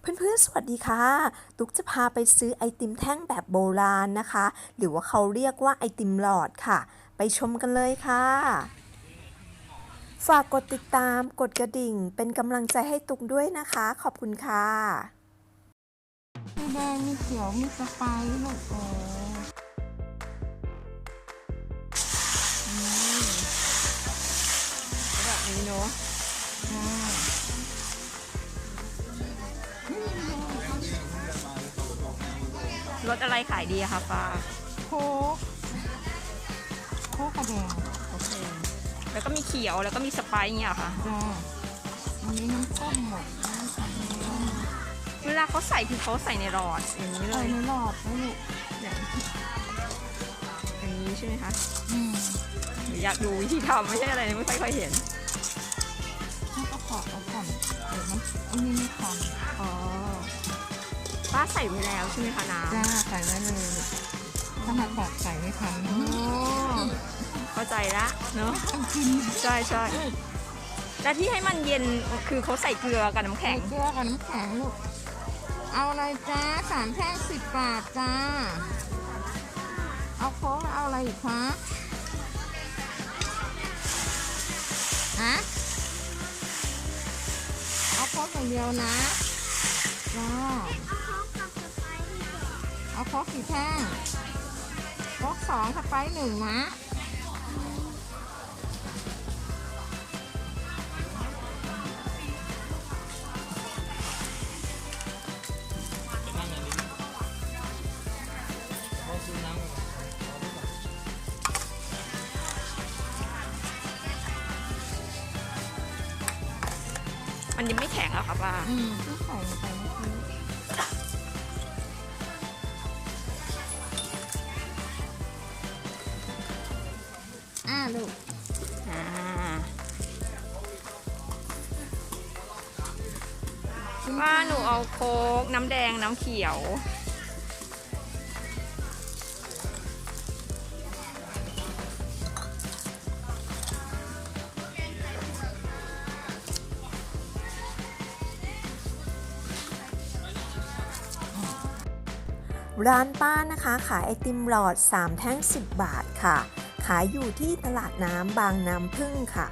เพื่อนๆ สวัสดีค่ะ ตุ๊กจะพาไปซื้อไอติมแท่งแบบโบราณนะคะ หรือว่าเขาเรียกว่าไอติมหลอดค่ะ ไปชมกันเลยค่ะ ฝากกดติดตาม กดกระดิ่ง เป็นกำลังใจให้ตุ๊กด้วยนะคะ ขอบคุณค่ะ มีแดง มีเขียว มีสไปซ์ลูกโอ้แบบนี้เนาะ รสอะไรขายดีอะคะฟ้าโค้กโค้กกระแดงโอเค แล้วก็มีเขียวแล้วก็มีสไปซ์เนี่ยค่ะ จ้าอันนี้น้ำส้มหมดน้ำส้มเวลาเขาใส่คือเขาใส่ในหลอดอย่างนี้เลใส่ยในหลอดนะลูกอย่างอย่างนี้ใช่ไหมคะอืมหรืออยากดูวิธีทำไม่ใช่อะไรไม่ค่อยค่อยเห็น แล้วก็ขอดเอาก่อนเดี๋ยวมันอันนี้ไม่ทันอ๋อ ป้าใส่ไว้แล้วใช่ไหมคะน้ำจ้าใส่ไว้เลยลูกถ้ามาตอกใส่ไม่ทันอ๋อเข้าใจละเนาะต้องกินใช่ใช่แต่ที่ให้มันเย็นคือเขาใส่เกลือกับน้ำแข็แข็งงเกลือกับน้ำแข็งลูกเอาอะไรจ้าสามแท่งสิบบาทจ้า เอาโค้กแล้วเอาอะไรอีกคะฮะเอาโค้กอย่างเดียวนะจ้า เอาโค้กกี่แท่งโค้กสองสไปซ์หนึ่งนะมันยังไม่แข็งอะค่ะป้าอืมที่ใส่ลงไปเมื่อกี้ ลูก อ่า ว่าหนูเอาโค้กน้ำแดงน้ำเขียว ร้านป้านะคะ ขายไอติมหลอด 3 แท่ง 10 บาทค่ะ ขายอยู่ที่ตลาดน้ำบางน้ำพึ่งค่ะ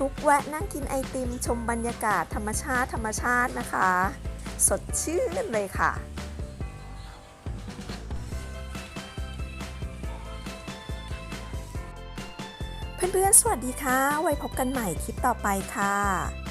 ตุ๊กแวะนั่งกินไอติม ชมบรรยากาศธรรมชาติธรรมชาตินะคะ สดชื่นเลยค่ะเพื่อนๆ สวัสดีค่ะ ไว้พบกันใหม่คลิปต่อไปค่ะ